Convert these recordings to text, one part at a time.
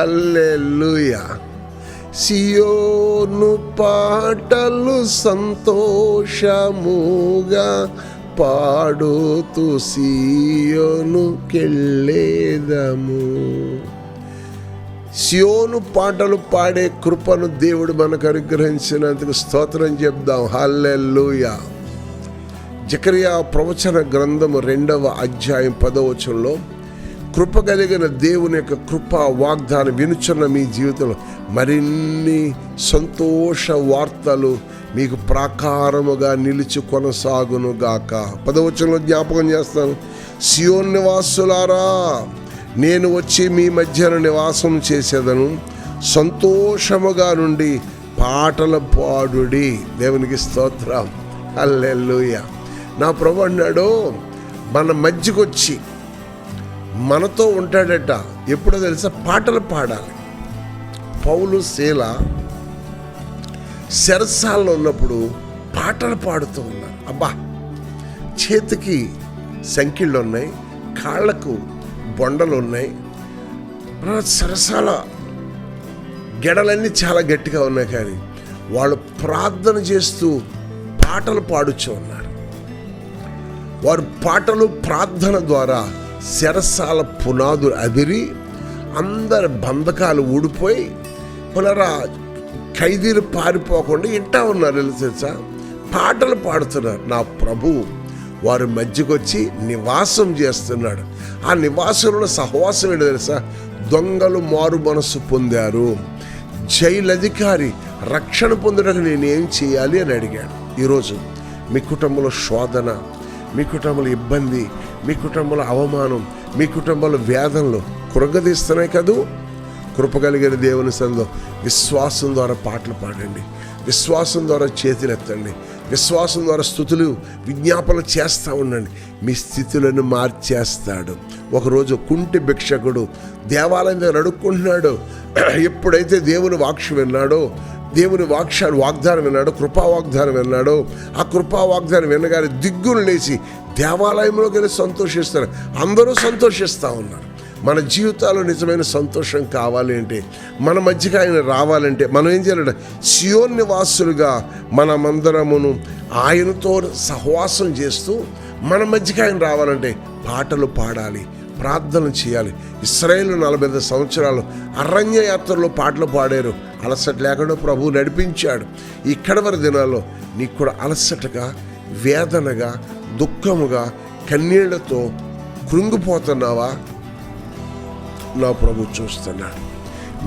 హల్లెలూయా. సియోను పాటలు సంతోషముగా పాడుతూ సియోనుకెళ్ళేదము సియోను పాటలు పాడే కృపను దేవుడు మనకు అనుగ్రహించినందుకు స్తోత్రం చెప్దాం. హల్లెలూయా. జకరియా ప్రవచన గ్రంథము రెండవ అధ్యాయం పదవచనంలో కృప కలిగిన దేవుని యొక్క కృప వాగ్దానం వినుచున్న మీ జీవితంలో మరిన్ని సంతోష వార్తలు మీకు ప్రాకారముగా నిలిచి కొనసాగును గాక. పదవచనంలో జ్ఞాపకం చేస్తాను. సియోన్ నివాసులారా నేను వచ్చి మీ మధ్యన నివాసం చేసేదను. సంతోషముగా నుండి పాటల పాడుడి. దేవునికి స్తోత్రం. అల్లెల్లుయ నా ప్రభు అన్నాడు మన మధ్యకొచ్చి మనతో ఉంటాడట. ఎప్పుడో తెలుసా? పాటలు పాడాలి. పౌలు శీల శరసాల్లో ఉన్నప్పుడు పాటలు పాడుతూ ఉన్నారు. అబ్బా! చేతికి సంఖ్యలు ఉన్నాయి కాళ్ళకు బొండలు ఉన్నాయి. సరసాల గెడలన్నీ చాలా గట్టిగా ఉన్నాయి కానీ వాళ్ళు ప్రార్థన చేస్తూ పాటలు పాడుచూ ఉన్నారు. వారు పాటలు ప్రార్థన ద్వారా శరసాల పునాదులు అదిరి అందరి బంధకాలు ఊడిపోయి పునరా ఖైదీలు పారిపోకుండా ఇంటా ఉన్నారు తెలుసా? పాటలు పాడుతున్నారు. నా ప్రభు వారి మధ్యకొచ్చి నివాసం చేస్తున్నాడు. ఆ నివాసంలో సహవాసం ఏంటి తెలుసా? దొంగలు మారు మనసు పొందారు. జైలు అధికారి రక్షణ పొందడానికి నేనేం చేయాలి అని అడిగాడు. ఈరోజు మీ కుటుంబంలో శోధన మీ కుటుంబంలో ఇబ్బంది మీ కుటుంబంలో అవమానం మీ కుటుంబంలో వేదనలు కృంగదీస్తున్నాయి కదూ? కృపగలిగిన దేవుని సందో విశ్వాసం ద్వారా పాటలు పాడండి. విశ్వాసం ద్వారా చేతులెత్తండి విశ్వాసం ద్వారా స్థుతులు విజ్ఞాపనలు చేస్తూ ఉండండి. మీ స్థితులను మార్చేస్తాడు. ఒకరోజు కుంటి భిక్షకుడు దేవాలయం దగ్గర అడుక్కుంటున్నాడు. ఎప్పుడైతే దేవుని వాక్ష విన్నాడో దేవుని వాక్ష వాగ్దానం విన్నాడో కృపా వాగ్దానం విన్నాడో ఆ కృపా వాగ్దానం వినగానే దిగ్గులు లేచి దేవాలయంలోకి వెళ్ళి సంతోషిస్తారు. అందరూ సంతోషిస్తూ ఉన్నారు. మన జీవితాల్లో నిజమైన సంతోషం కావాలి అంటే మన మధ్యకి ఆయన రావాలంటే మనం ఏం చేయాలంటే సియోన్ నివాసులుగా మనమందరమును ఆయనతో సహవాసం చేస్తూ మన మధ్యకి ఆయన రావాలంటే పాటలు పాడాలి ప్రార్థన చేయాలి. ఇస్రాయేల్ నలభై ఐదు సంవత్సరాలు అరణ్యయాత్రలో పాటలు పాడారు. అలసట లేకుండా ప్రభువు నడిపించాడు. ఈ కడవరి దినాల్లో నీకు కూడా అలసటగా వేదనగా దుఃఖముగా కన్నీళ్ళతో కృంగిపోతున్నావా? నా ప్రభు చూస్తున్నాడు.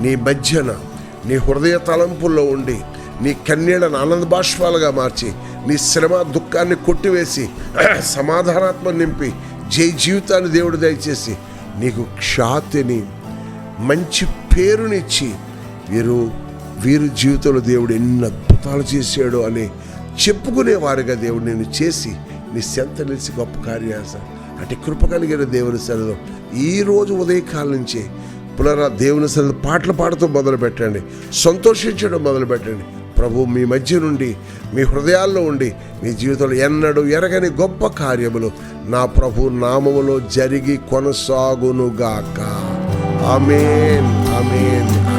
నీ మధ్యన నీ హృదయ తలంపుల్లో ఉండి నీ కన్నీళ్ళను ఆనంద బాష్పాలుగా మార్చి నీ శ్రమ దుఃఖాన్ని కొట్టివేసి సమాధానాత్మ నింపి జై జీవితాన్ని దేవుడు దయచేసి నీకు ఖ్యాతిని మంచి పేరునిచ్చి వీరు వీరు జీవితంలో దేవుడు ఎన్ని అద్భుతాలు చేశాడు అని చెప్పుకునే వారిగా దేవుడు నేను చేసి నీ సెంత నిలిచి గొప్ప కార్యాస అంటే కృప కలిగిన దేవుని సరదం ఈరోజు ఉదయకాలం నుంచి పునరా దేవుని సన్నిధి పాటలు పాడుతూ మొదలు పెట్టండి సంతోషించడం మొదలు పెట్టండి ప్రభు మీ మధ్య నుండి మీ హృదయాల్లో ఉండి మీ జీవితంలో ఎన్నడూ ఎరగని గొప్ప కార్యములు నా ప్రభు నామములో జరిగి కొనసాగునుగాక. Amen amen